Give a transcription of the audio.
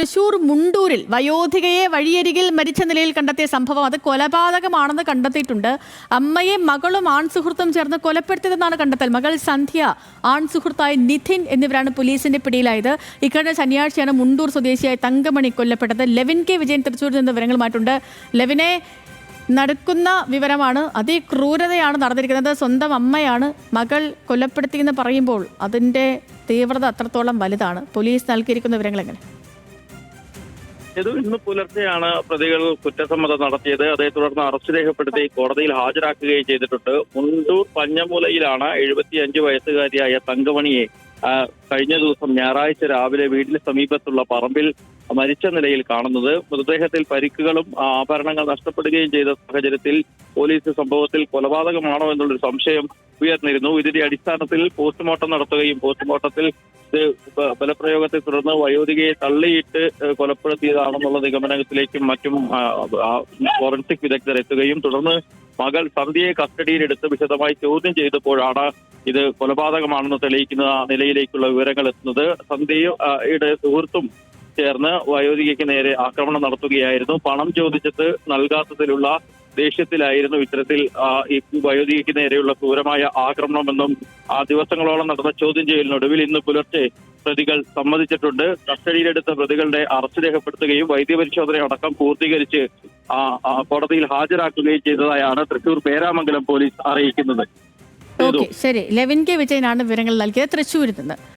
തൃശൂർ മുണ്ടൂരിൽ വയോധികയെ വഴിയരികിൽ മരിച്ച നിലയിൽ കണ്ടെത്തിയ സംഭവം. അത് കൊലപാതകമാണെന്ന് കണ്ടെത്തിയിട്ടുണ്ട്. അമ്മയെ മകളും ആൺസുഹൃത്തും ചേർന്ന് കൊലപ്പെടുത്തിയതെന്നാണ് കണ്ടെത്തൽ. മകൾ സന്ധ്യ ആൺസുഹൃത്തായ നിധിൻ എന്നിവരാണ് പോലീസിന്റെ പിടിയിലായത്. ഇക്കഴിഞ്ഞ ശനിയാഴ്ചയാണ് മുണ്ടൂർ സ്വദേശിയായ തങ്കമണി കൊല്ലപ്പെട്ടത്. Levin K. വിജയൻ തൃശൂരിൽ നിന്ന് വിവരങ്ങളുമായിട്ടുണ്ട്. ലെവിനെ നടക്കുന്ന വിവരമാണ്. അതിക്രൂരതയാണ് നടന്നിരിക്കുന്നത്. സ്വന്തം അമ്മയാണ് മകൾ കൊലപ്പെടുത്തിയെന്ന് പറയുമ്പോൾ അതിന്റെ തീവ്രത അത്രത്തോളം വലുതാണ്. പോലീസ് നൽകിയിരിക്കുന്ന വിവരങ്ങൾ എങ്ങനെ ഇത് ഇന്ന് പുലർച്ചെയാണ് പ്രതികൾ കുറ്റസമ്മതം നടത്തിയത്. അതേ തുടർന്ന് അറസ്റ്റ് രേഖപ്പെടുത്തി കോടതിയിൽ ഹാജരാക്കുകയും ചെയ്തിട്ടുണ്ട്. മുണ്ടൂർ പഞ്ഞമൂലയിലാണ് എഴുപത്തിയഞ്ച് വയസ്സുകാരിയായ തങ്കമണിയെ കഴിഞ്ഞ ദിവസം ഞായറാഴ്ച രാവിലെ വീടിന് സമീപത്തുള്ള പറമ്പിൽ മരിച്ച നിലയിൽ കാണുന്നത്. മൃതദേഹത്തിൽ പരിക്കുകളും ആഭരണങ്ങൾ നഷ്ടപ്പെടുകയും ചെയ്ത സാഹചര്യത്തിൽ പോലീസ് സംഭവത്തിൽ കൊലപാതകമാണോ എന്നുള്ളൊരു സംശയം ഉയർന്നിരുന്നു. ഇതിന്റെ അടിസ്ഥാനത്തിൽ പോസ്റ്റ്മോർട്ടം നടത്തുകയും പോസ്റ്റ്മോർട്ടത്തിൽ ഇത് ബലപ്രയോഗത്തെ തുടർന്ന് വയോധികയെ തള്ളിയിട്ട് കൊലപ്പെടുത്തിയതാണെന്നുള്ള നിഗമനത്തിലേക്കും മറ്റും ഫോറൻസിക് വിദഗ്ധർ എത്തുകയും തുടർന്ന് മകൾ സന്ധ്യയെ കസ്റ്റഡിയിലെടുത്ത് വിശദമായി ചോദ്യം ചെയ്തപ്പോഴാണ് ഇത് കൊലപാതകമാണെന്ന് തെളിയിക്കുന്ന നിലയിലേക്കുള്ള വിവരങ്ങൾ എത്തുന്നത്. സന്ധ്യയുടെ സുഹൃത്തും ചേർന്ന് വയോധികയ്ക്ക് നേരെ ആക്രമണം നടത്തുകയായിരുന്നു. പണം ചോദിച്ചിട്ട് നൽകാത്തതിലുള്ള ദേഷ്യത്തിലായിരുന്നു ഇത്തരത്തിൽ ഈ വയോധികയ്ക്ക് നേരെയുള്ള ക്രൂരമായ ആക്രമണമെന്നും ആ ദിവസങ്ങളോളം നടന്ന ചോദ്യം ചെയ്യലിനൊടുവിൽ ഇന്ന് പുലർച്ചെ പ്രതികൾ സമ്മതിച്ചിട്ടുണ്ട്. കസ്റ്റഡിയിലെടുത്ത പ്രതികളുടെ അറസ്റ്റ് രേഖപ്പെടുത്തുകയും വൈദ്യപരിശോധന അടക്കം പൂർത്തീകരിച്ച് കോടതിയിൽ ഹാജരാക്കുകയും ചെയ്തതായാണ് തൃശൂർ പേരാമംഗലം പോലീസ് അറിയിക്കുന്നത്. ശരി. ലെവിൻ കെ വിജയനാണ് വിവരങ്ങൾ നൽകിയത് തൃശ്ശൂരിൽ നിന്ന്.